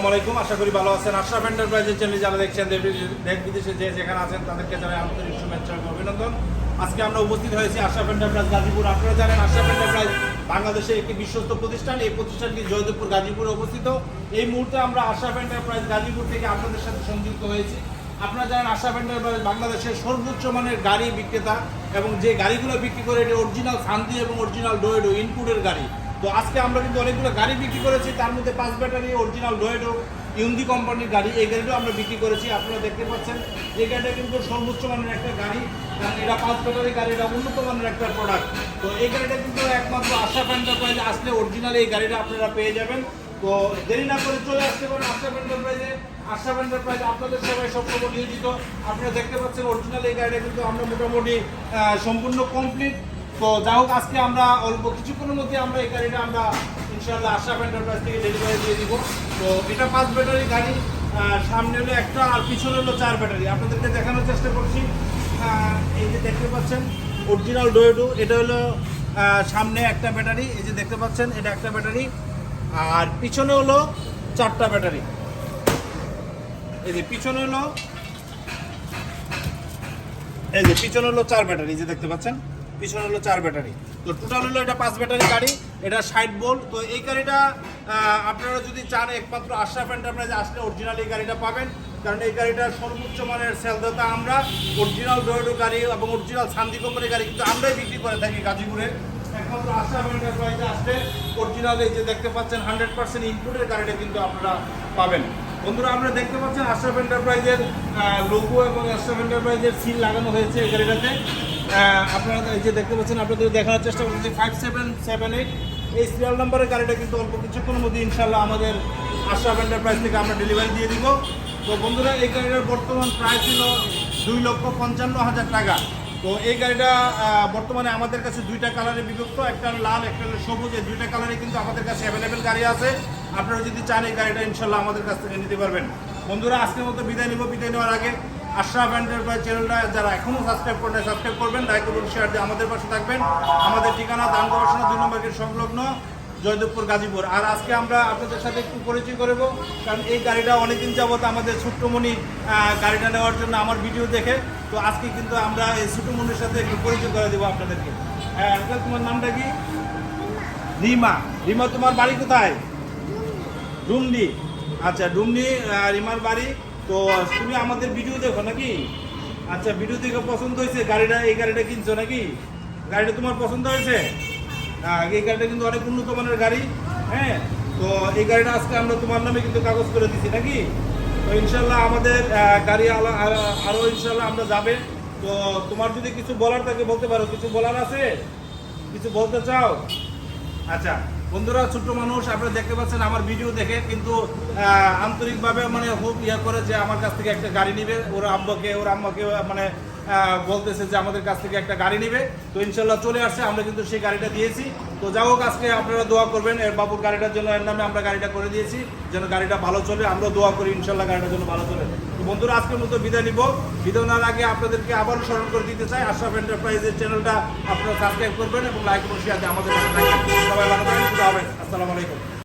আসসালামাইকুম আশা করি ভালো আছেন। আশরাফ এন্টারপ্রাইজের চ্যানেল যারা দেখছেন, দেশ- দেশ বিদেশে যে যেখানে আছেন, তাদেরকে জানাই আন্তরিক শুভেচ্ছা এবং অভিনন্দন। আজকে আমরা উপস্থিত হয়েছি আশরাফ এন্টারপ্রাইজ গাজীপুর। আপনারা জানেন আশরাফ এন্টারপ্রাইজ বাংলাদেশের একটি বিশ্বস্ত প্রতিষ্ঠান। এই প্রতিষ্ঠানটি জয়দেবপুর গাজীপুরে অবস্থিত। এই মুহূর্তে আমরা আশরাফ এন্টারপ্রাইজ গাজীপুর থেকে আপনাদের সাথে সংযুক্ত হয়েছি। আপনারা জানেন আশরাফ এন্টারপ্রাইজ বাংলাদেশের সর্বোচ্চ মানের গাড়ি বিক্রেতা এবং যে গাড়িগুলো বিক্রি করে, এটি অরিজিনাল শান্তি এবং অরিজিনাল ডোয়েডো ইনপুটের গাড়ি। তো আজকে আমরা কিন্তু অনেকগুলো গাড়ি বিক্রি করেছি। তার মধ্যে পাঁচ ব্যাটারি অরিজিনাল ডোয়েডো ইউন্দি কোম্পানির গাড়ি, এই গাড়িটাও আমরা বিক্রি করেছি। আপনারা দেখতে পাচ্ছেন, এই গাড়িটা কিন্তু সর্বোচ্চ মানের একটা গাড়ি, কারণ এটা পাঁচ ব্যাটারি গাড়ি এটা উন্নত মানের একটা প্রোডাক্ট তো এই গাড়িটা কিন্তু একমাত্র আশা এন্টারপ্রাইজে আসলে অরিজিনাল এই গাড়িটা আপনারা পেয়ে যাবেন। তো দেরি না করে চলে আসতে পারেন আশা এন্টারপ্রাইজে আশা এন্টারপ্রাইজ আপনাদের সবাই সবসময় নিয়োজিত। আপনারা দেখতে পাচ্ছেন অরিজিনাল এই গাড়িটা কিন্তু আমরা মোটামুটি সম্পূর্ণ কমপ্লিট তো যাই হোক, আজকে আমরা অল্প কিছুক্ষণের মধ্যে আমরা এই গাড়িটা আমরা ইনশাআল্লাহ আশা এন্টারপ্রাইজ থেকে ডেলিভারি দিয়ে দিব। তো এটা পাঁচ ব্যাটারি গাড়ি সামনে হলো একটা আর পিছনে হলো চার ব্যাটারি আপনাদেরকে দেখানোর চেষ্টা করছি। এই যে দেখতে পাচ্ছেন অরিজিনাল ডোয়েডো এটা হলো সামনে একটা ব্যাটারি এই যে দেখতে পাচ্ছেন, এটা একটা ব্যাটারি আর পিছনে হলো চারটা ব্যাটারি এই যে পিছনে হলো, এই যে পিছনে হলো চার ব্যাটারি যে দেখতে পাচ্ছেন। পিছনে হলো চার ব্যাটারি। তো টোটাল হলো এটা পাঁচ ব্যাটারি গাড়ি, এটা ষাট বোল্ট। তো এই গাড়িটা আপনারা যদি চান একমাত্র আশরাফ এন্টারপ্রাইজে আসলে অরিজিনাল এই গাড়িটা পাবেন, কারণ এই গাড়িটার সর্বোচ্চ মানের সেলদাতা আমরা। অরিজিনাল ডোয়েডো গাড়ি এবং অরিজিনাল শান্তি কোম্পানির গাড়ি কিন্তু আমরাই বিক্রি করে থাকি গাজীপুরে। একমাত্র আশরাফ এন্টারপ্রাইজে আসলে অরিজিনাল এই যে দেখতে পাচ্ছেন হান্ড্রেড পার্সেন্ট ইনপুটের গাড়িটা কিন্তু আপনারা পাবেন। বন্ধুরা, আমরা দেখতে পাচ্ছেন আশরাফ এন্টারপ্রাইজের লোগো এবং আশরাফ এন্টারপ্রাইজের সিল লাগানো হয়েছে এই গাড়িটাতে। আপনারা এই যে দেখতে পাচ্ছেন, আপনাদের দেখানোর চেষ্টা করছি ফাইভ সেভেন সেভেন এইট এই সিরিয়াল নাম্বারের গাড়িটা কিন্তু অল্প কিছুক্ষণের মধ্যে ইনশাল্লাহ আমাদের আশরাফ এন্টারপ্রাইজ থেকে আমরা ডেলিভারি দিয়ে দিব। তো বন্ধুরা, এই গাড়িটার বর্তমান প্রাইস ছিল দুই লক্ষ পঞ্চান্ন হাজার টাকা। তো এই গাড়িটা বর্তমানে আমাদের কাছে দুইটা কালারে বিভক্ত, একটা লাল, একটা সবুজ। এই দুইটা কালারে কিন্তু আমাদের কাছে অ্যাভেলেবেল গাড়ি আছে। আপনারা যদি চান এই গাড়িটা ইনশাল্লাহ আমাদের কাছ থেকে নিতে পারবেন। বন্ধুরা, আজকের মতো বিদায় নিব। বিদায় নেওয়ার আগে আশরাফ এন্টারপ্রাইজ চ্যানেলটা যারা এখনও সাবস্ক্রাইব করেন সাবস্ক্রাইব করবেন লাইক এবং শেয়ার দিয়ে আমাদের পাশে থাকবেন। আমাদের ঠিকানা দান গবেষণা দুই নম্বর গেট সংলগ্ন জয়দেবপুর গাজীপুর। আর আজকে আমরা আপনাদের সাথে একটু পরিচয় করব কারণ এই গাড়িটা অনেকদিন যাবত আমাদের ছোট্টমণি গাড়িটা নেওয়ার জন্য আমার ভিডিও দেখে, তো আজকে কিন্তু আমরা এই ছোট্টমণির সাথে একটু পরিচয় করে দেবো আপনাদেরকে। হ্যাঁ তোমার নামটা কি? রিমা। রিমা, তোমার বাড়ি কোথায়? ডুমনি। আচ্ছা ডুমনি রিমার বাড়ি। তো তুমি আমাদের ভিডিও দেখো নাকি? আচ্ছা ভিডিও দেখে পছন্দ হয়েছে, গাড়িটা, এই গাড়িটা কিনছো নাকি? গাড়িটা তোমার পছন্দ হয়েছে? এই গাড়িটা কিন্তু অনেক উন্নত মানের গাড়ি হ্যাঁ? তো এই গাড়িটা আজকে আমরা তোমার নামে কিন্তু কাগজ করে দিচ্ছি নাকি? তো ইনশাল্লাহ আমাদের গাড়ি আলা- আ- আরও ইনশাল্লাহ আমরা যাবে। তো তোমার যদি কিছু বলার থাকে বলতে পারো, কিছু বলার আছে? কিছু বলতে চাও? আচ্ছা। বন্ধুরা, ছোট্ট মানুষ, আপনারা দেখতে পাচ্ছেন আমার ভিডিও দেখে, কিন্তু আন্তরিকভাবে মানে খুব ইয়া করে যে আমার কাছ থেকে একটা গাড়ি নিবে। ওর আব্বাকে ওর আম্মাকে মানে বলতেছে যে আমাদের কাছ থেকে একটা গাড়ি নিবে। তো ইনশাল্লাহ চলে আসছে, আমরা কিন্তু সেই গাড়িটা দিয়েছি। তো যাই হোক, আজকে আপনারা দোয়া করবেন, এর বাবুর গাড়িটার জন্য, এর নামে আমরা গাড়িটা করে দিয়েছি, যেন গাড়িটা ভালো চলে। আমরা দোয়া করি, ইনশাল্লাহ গাড়িটার জন্য ভালো চলে। তো বন্ধুরা, আজকের মতো বিদায় নিব। বিদায় নেওয়ার আগে আপনাদেরকে আবারও স্মরণ করে দিতে চাই, আশরাফ এন্টারপ্রাইজের চ্যানেলটা আপনারা সাবস্ক্রাইব করবেন এবং লাইক এবং শেয়ার আমাদের সবাই ভালো থাকবেন আসসালামু আলাইকুম।